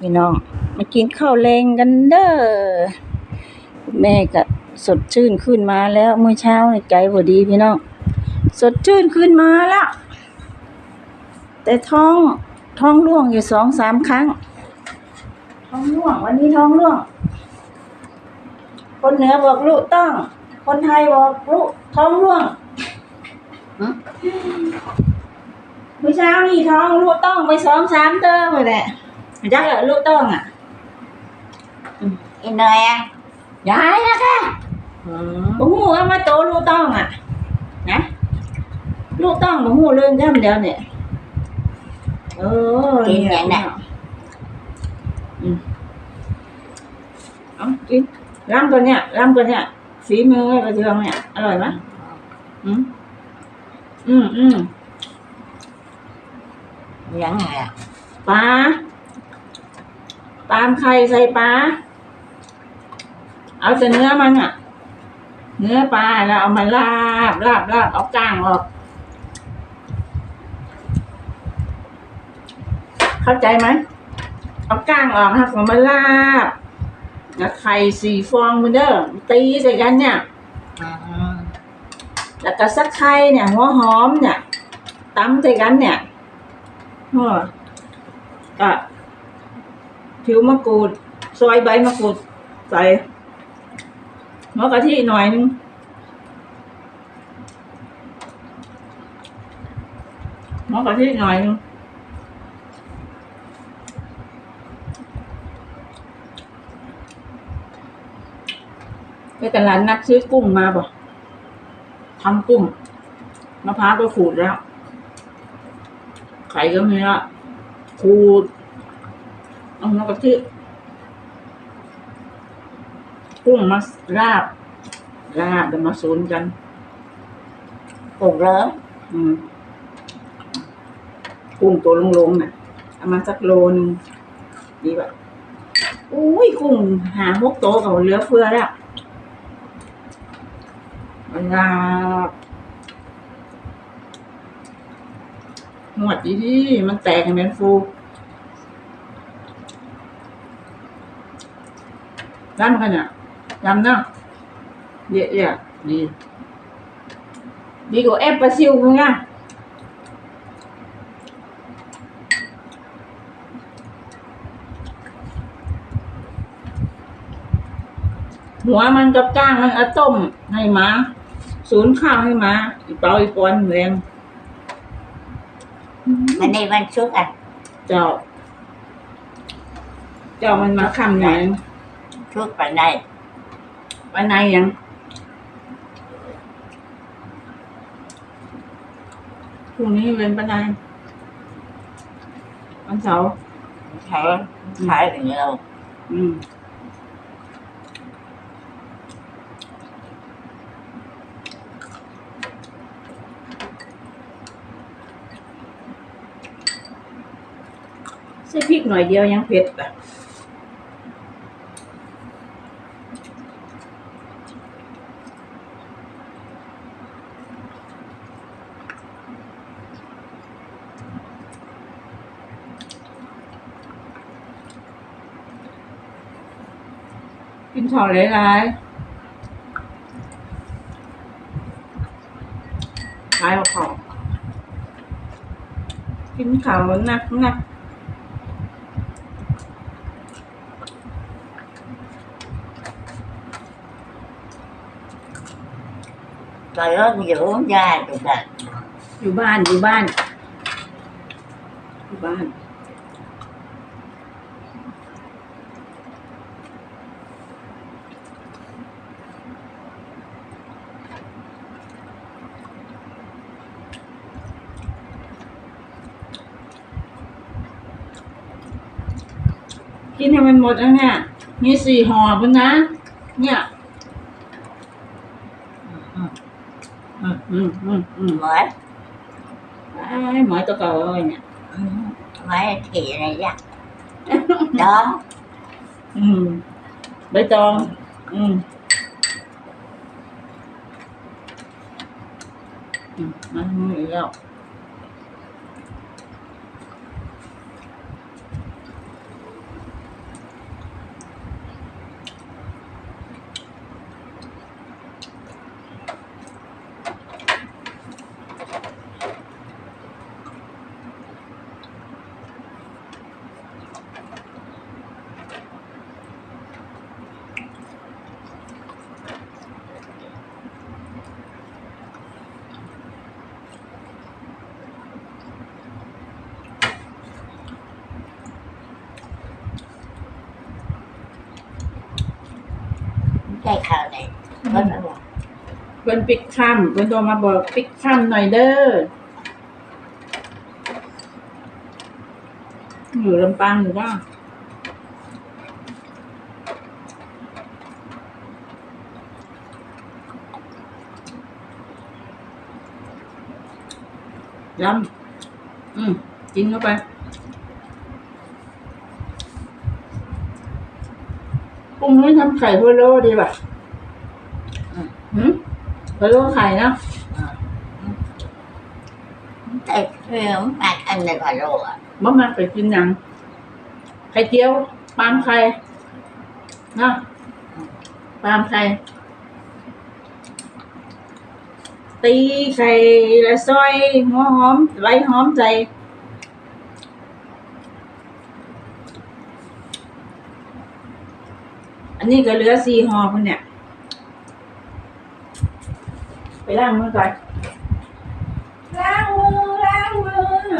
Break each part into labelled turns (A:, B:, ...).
A: พี่น้องมากินข้าวแรงกันเด้อแม่ก็สดชื่นขึ้นมาแล้วเมื่อเช้าในใจบ่ดีพี่น้องสดชื่นขึ้นมาแล้วแต่ท้องท้องร่วงอยู่สองสามครั้ง ท้องร่วงวันนี้ท้องร่วง คนเหนือบอกลูกต้อง คนไทยบอกลูกท้องร่วงเมื่อเช้านี่ท้องลูกต้องไปสองสามเติมเลยแหละ ยักษ์เหรอลูกต้องอะ
B: อีเนยอะ
A: ยายนะค่ะบ่ฮู้ว่ามาโตลูกต้องอะ นะ ลูกต้องบ่ฮู้เรื่องย่ำเดียวเนี่ยเออ
B: กินอย่างน่ะ
A: อืมเอากินล้ำตัวเนี่ยล้ำตัวเนี่ยฝีมือกระเทียมเนี่ย อร่อยไหมอืมอืมอืม
B: ยังไงอะ
A: ปลา ตามไข่ใส่ปลา เอาแต่เนื้อมันอะเนื้อปลาแล้วเอามาลาบลาบลาบเอาก้างออก เข้าใจไหมเอาก้างออกครับเอามาลาบแล้วไข่สี่ฟองมันเด้อตีใส่กันเนี่ย
B: อืม
A: แล้วก็สักไข่เนี่ยหัวหอมเนี่ยตำใส่กันเนี่ยหัวก็ ผิวมะกรูด ซอยใบมะกรูดใส่หัวกะทิหน่อยนึงหัวกะทิหน่อยนึงไปตลาดนัดซื้อกุ้งมาบ่ทำกุ้งมะพร้าวก็ขูดแล้ว ไข่ก็มีละขูด เอาน้ำกะทิกุ้งมาลาบลาบเดี๋ยวมาสูนกัน
B: ปลูกเริ่ม
A: อืมกุ้งตัวลงๆน่ะเอามาสักโลนึงดีแบบอุ้ยกุ้งหาหกโตวกับเหลือเฟือแล้วลาบหนวดดีดีมันแตกให้เป็นฟู ดำกันเนี่ยดำเนาะเยอะเยอะดีดีกว่าแอปปลาซิวมึงอะหัวมันกับก้างมันเอาต้มให้หมาศูนย์ข้าวให้หมาอีเปาอีปอนแรง
B: วันนี้วันศุกร์อะ
A: เจ้า เจ้ามันมาคำไหน
B: ศุกร์ไปไหน
A: วันไหนยังพรุ่งนี้เป็นปันไหนวันเสาร์
B: ใช้ขายอย่างเดียว
A: อืมใส่พริกหน่อยเดียวยังเผ็ดอะ กินข้าวหลายๆหลายกว่าข้ากินขาวหนักหนัก
B: ก็เริ่มอยู่ยากอยู่แบบ
A: อยู่บ้านอยู่บ้านอยู่บ้าน ห้มันหมดแล้วเนี่ย มีสี่ห่อพุ่นนะ เนี่ย
B: อืม
A: อืมอืมอืมอืม
B: เหมือน
A: ไอ้หมอยตัวเก่าเลยเนี่ย
B: อืมไว้ถี่อะไรยากดอง
A: อืมใบตอง อืมอืมมาทำอีกแล้ว
B: ได้ข่าวไหน ก็ระวัง
A: เพิ่นปิดค่ำเพิ่นโทรมาบอกปิดค่ำหน่อยเด้ออยู่ลำปางอยู่ว่าย้ำอืมกินเข้าไปปรุงไม่ทำไข่พะโลดีป่ะ อืมหืมพะโล้ไข่เนาะ
B: แต่เรื่องมากอันในพะโล้อะ
A: บ่มาไปกินหยังไข่เจียวปาล์มไข่เนาะปาล์มไข่ตีไข่และซอยหัวหอมไว้หอมใจอันนี้ก็เหลือสี่ห่อคุณเนี่ย ไปล้างมือก่อนล้างมือล้างมือ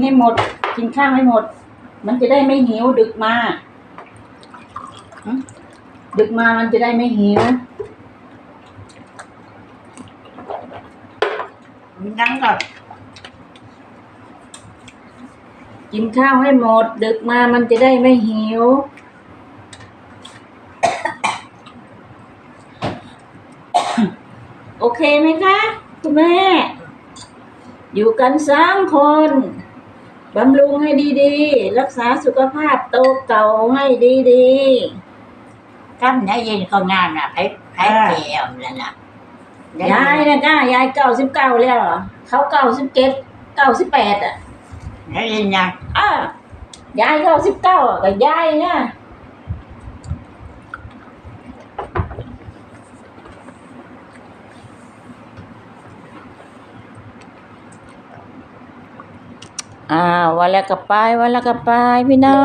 A: นให้หมด กินข้าวให้หมด มันจะได้ไม่หิวดึกมาหึดึกมามันจะได้ไม่หิว
B: นั่งก่อน
A: กินข้าวให้หมด ดึกมามันจะได้ไม่หิวโอเคไหมคะ คุณแม่
B: อ
A: อยู่กันสามคน บำรุงให้ดีๆ รักษาสุขภาพโตเก่าให้ดี
B: จำได้ยินเขางานอะไผไผเกี่ยวนั่นน่ะ
A: ๆยายนะก้ายายเก้าสิบเก้าแล้วเหรอเขาเก้าสิบเจ็ดเก้าสิบแปดอะ
B: ได้ยินยัง
A: อะยายเก้าสิบเก้ากับยายนะ อ่าวันละกับไปวันละกับไปพี่น้อง